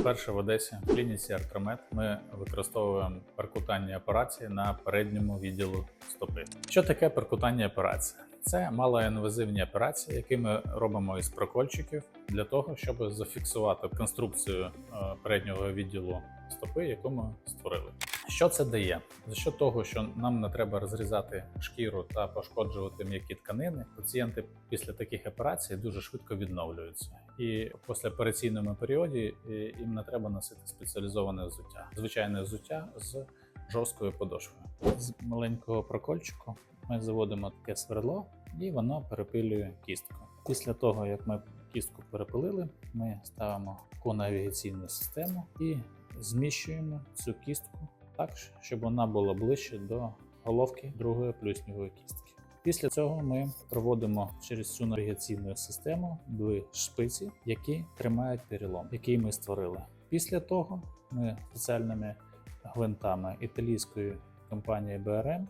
Вперше в Одесі в клініці Артромед ми використовуємо перкутанні операції на передньому відділу стопи. Що таке перкутанні операція? Це малоінвазивні операції, які ми робимо із прокольчиків для того, щоб зафіксувати конструкцію е, переднього відділу стопи, яку ми створили. Що це дає? За що того, що нам не треба розрізати шкіру та пошкоджувати м'які тканини, пацієнти після таких операцій дуже швидко відновлюються. І в післяопераційному періоді їм не треба носити спеціалізоване взуття, звичайне взуття з жорсткою подошвою. З маленького прокольчику ми заводимо таке свердло, і воно перепилює кістку. Після того, як ми кістку перепилили, ми ставимо таку навігаційну систему і зміщуємо цю кістку так, щоб вона була ближче до головки другої плюсневої кістки. Після цього ми проводимо через цю навігаційну систему дві шпиці, які тримають перелом, який ми створили. Після того ми спеціальними гвинтами італійської компанії BRM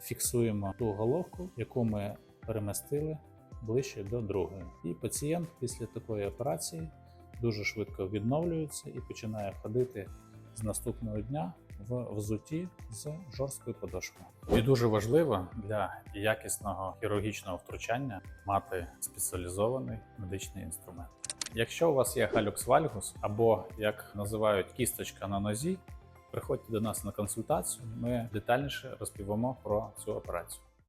фіксуємо ту головку, яку ми перемістили ближче до другої. І пацієнт після такої операції дуже швидко відновлюється і починає ходити з наступного дня в взуті з жорсткою подошвою. І дуже важливо для якісного хірургічного втручання мати спеціалізований медичний інструмент. Якщо у вас є халюкс вальгус або як називають кісточка на нозі, приходьте до нас на консультацію. Ми детальніше розповімо про цю операцію.